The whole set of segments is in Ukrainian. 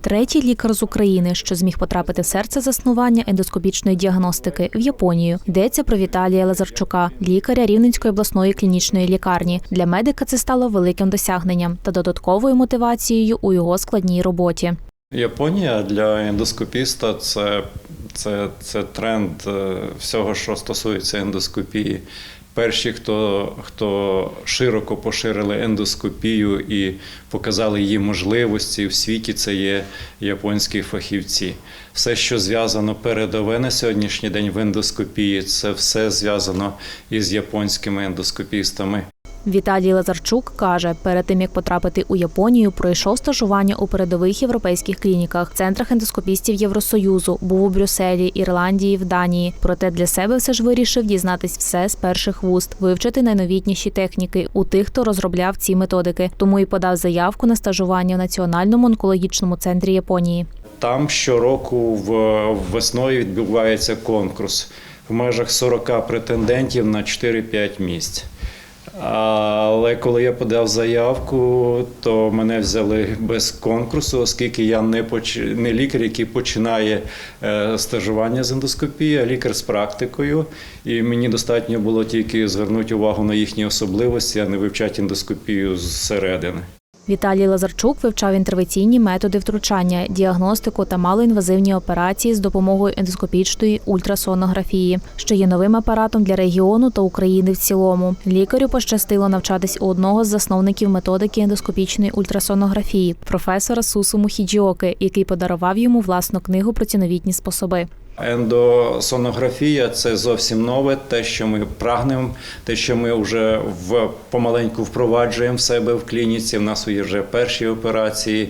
Третій лікар з України, що зміг потрапити в серце заснування ендоскопічної діагностики в Японію. Йдеться про Віталія Лазарчука, лікаря Рівненської обласної клінічної лікарні. Для медика це стало великим досягненням та додатковою мотивацією у його складній роботі. Японія для ендоскопіста це, це, це тренд е, всього, що стосується ендоскопії. Перші, хто, хто широко поширили ендоскопію і показали її можливості в світі, це є японські фахівці. Все, що зв'язано передове на сьогоднішній день в ендоскопії, це все зв'язано із японськими ендоскопістами. Віталій Лазарчук каже, перед тим як потрапити у Японію, пройшов стажування у передових європейських клініках, центрах ендоскопістів Євросоюзу, був у Брюсселі, Ірландії, в Данії. Проте для себе все ж вирішив дізнатись все з перших вуст, вивчити найновітніші техніки у тих, хто розробляв ці методики. Тому і подав заявку на стажування в Національному онкологічному центрі Японії. Там щороку весною відбувається конкурс в межах 40 претендентів на 4-5 місць. Але коли я подав заявку, то мене взяли без конкурсу, оскільки я не поч... не лікар, який починає е, стажування з ендоскопії, а лікар з практикою. І мені достатньо було тільки звернути увагу на їхні особливості, а не вивчати ендоскопію зсередини. Віталій Лазарчук вивчав інтервенційні методи втручання, діагностику та малоінвазивні операції з допомогою ендоскопічної ультрасонографії, що є новим апаратом для регіону та України в цілому. Лікарю пощастило навчатись у одного з засновників методики ендоскопічної ультрасонографії, професора Сусуму Хіджіоки, який подарував йому власну книгу про ці новітні способи. Ендосонографія це зовсім нове, те, що ми прагнемо, те, що ми вже в помаленьку впроваджуємо в себе в клініці. В нас є вже перші операції.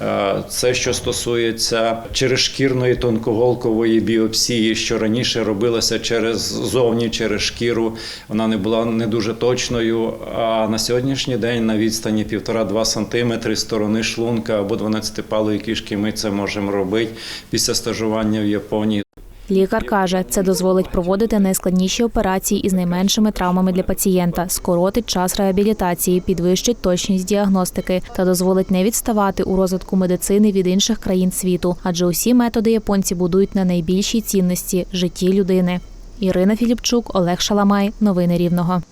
Е, Це що стосується черешкірної тонкоголкової біопсії, що раніше робилася через зовні, через шкіру. Вона не була не дуже точною. А на сьогоднішній день на відстані 1,5-2 см сторони шлунка або 12-палої кішки ми це можемо робити після стажування в Японії. Лікар каже, це дозволить проводити найскладніші операції із найменшими травмами для пацієнта, скоротить час реабілітації, підвищить точність діагностики та дозволить не відставати у розвитку медицини від інших країн світу, адже усі методи японці будують на найбільшій цінності житті людини. Ірина Філіпчук, Олег Шаламай. Новини Рівного.